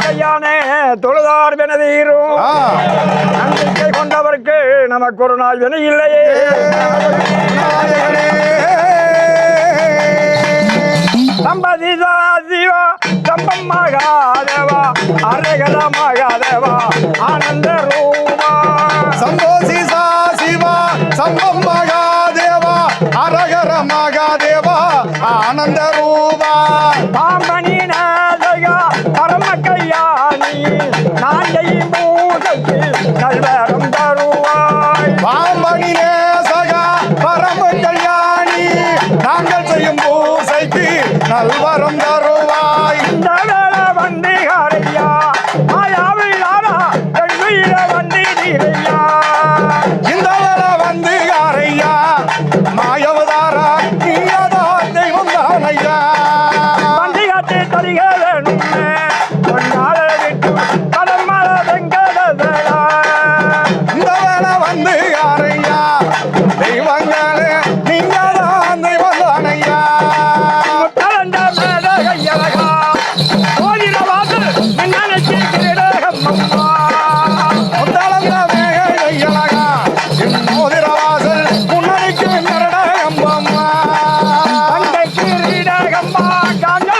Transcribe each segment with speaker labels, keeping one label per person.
Speaker 1: கையானே தொழுதார் வெனதீரும். நம்பிக்கை கொண்டவர்க்கு நமக்கு ஒரு நாள் வென இல்லையே சம்பதிதா சிவா சம்பம் மகாதேவா அரைகல மகாதேவா ஆனந்த ரூபா.
Speaker 2: சம்போசிசா சிவா சம்பம் மகாதேவா அரகர மகாதேவா ஆனந்த ரூபா.
Speaker 1: பாம்பணி நல்வரம் தருவாய்
Speaker 2: பாம்பணி நேசகா பரம கல்யாணி நாங்கள் செய்யும் பூசைக்கு நல்வரம் வந்து யாரையா? தெய்வங்களே
Speaker 1: நீங்க தான் தெய்வம்
Speaker 2: தானையா
Speaker 1: Ganga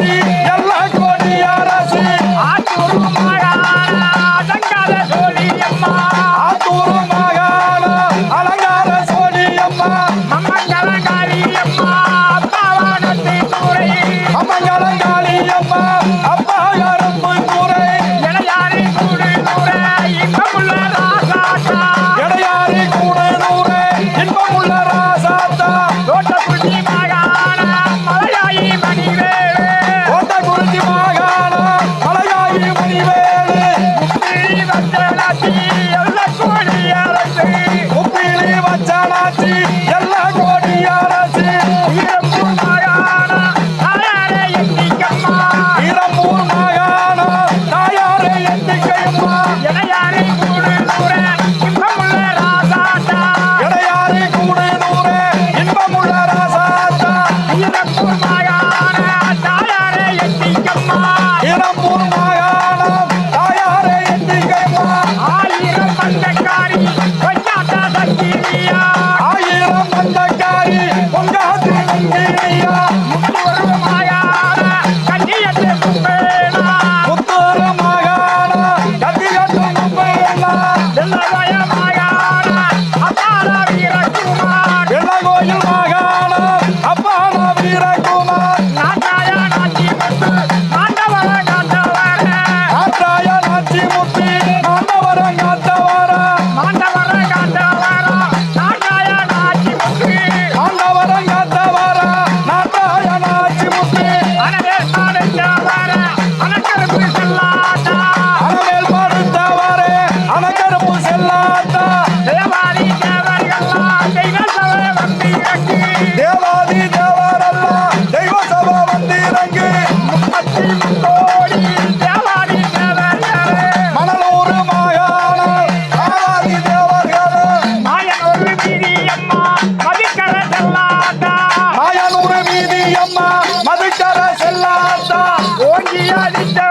Speaker 1: மாயானூறு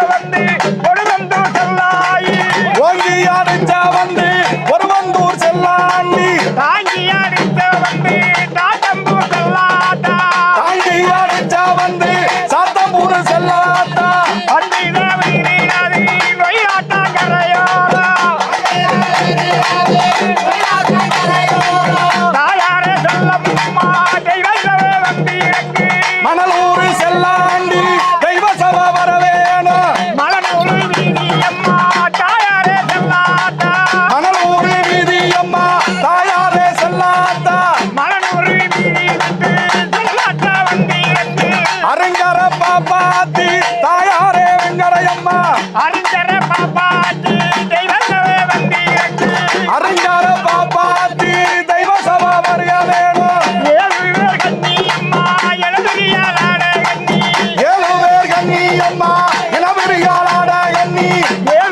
Speaker 1: வந்து
Speaker 2: கொடுந்தோ வந்து இனவெறியாளாட எண்ணி
Speaker 1: ஏழு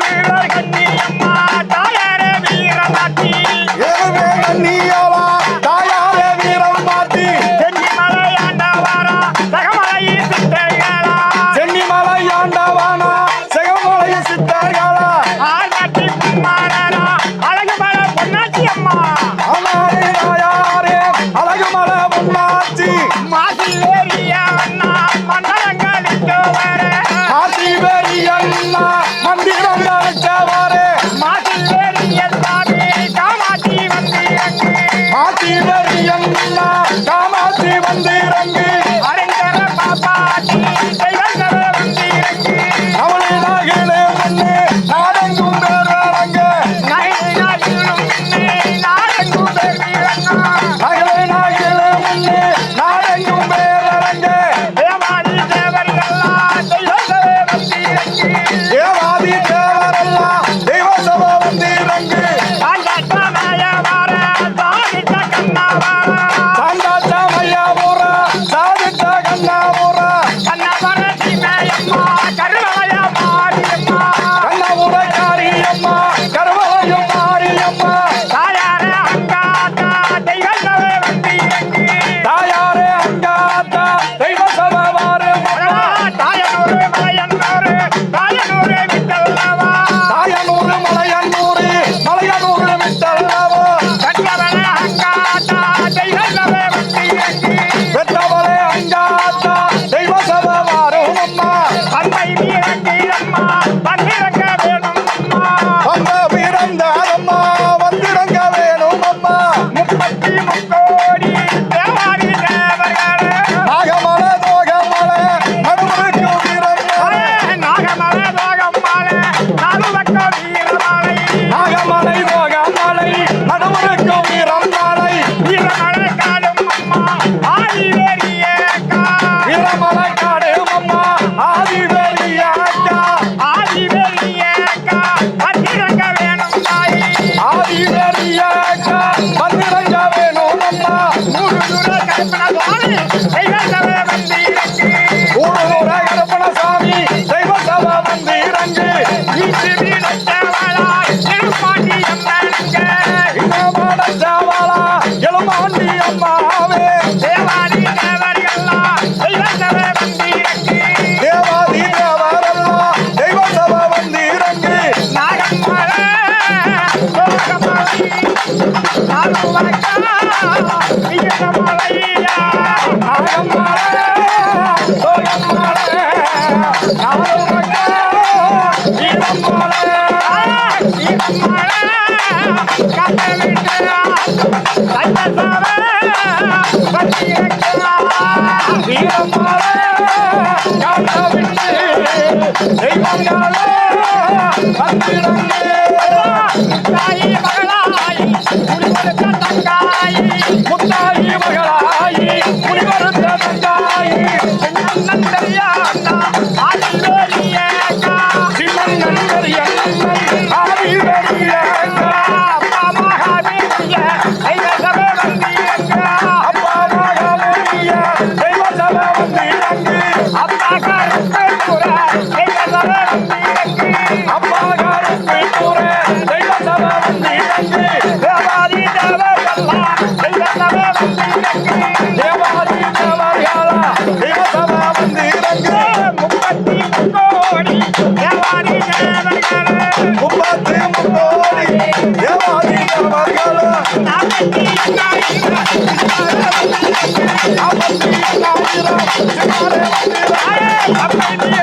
Speaker 2: 勝手なんで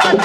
Speaker 1: I'm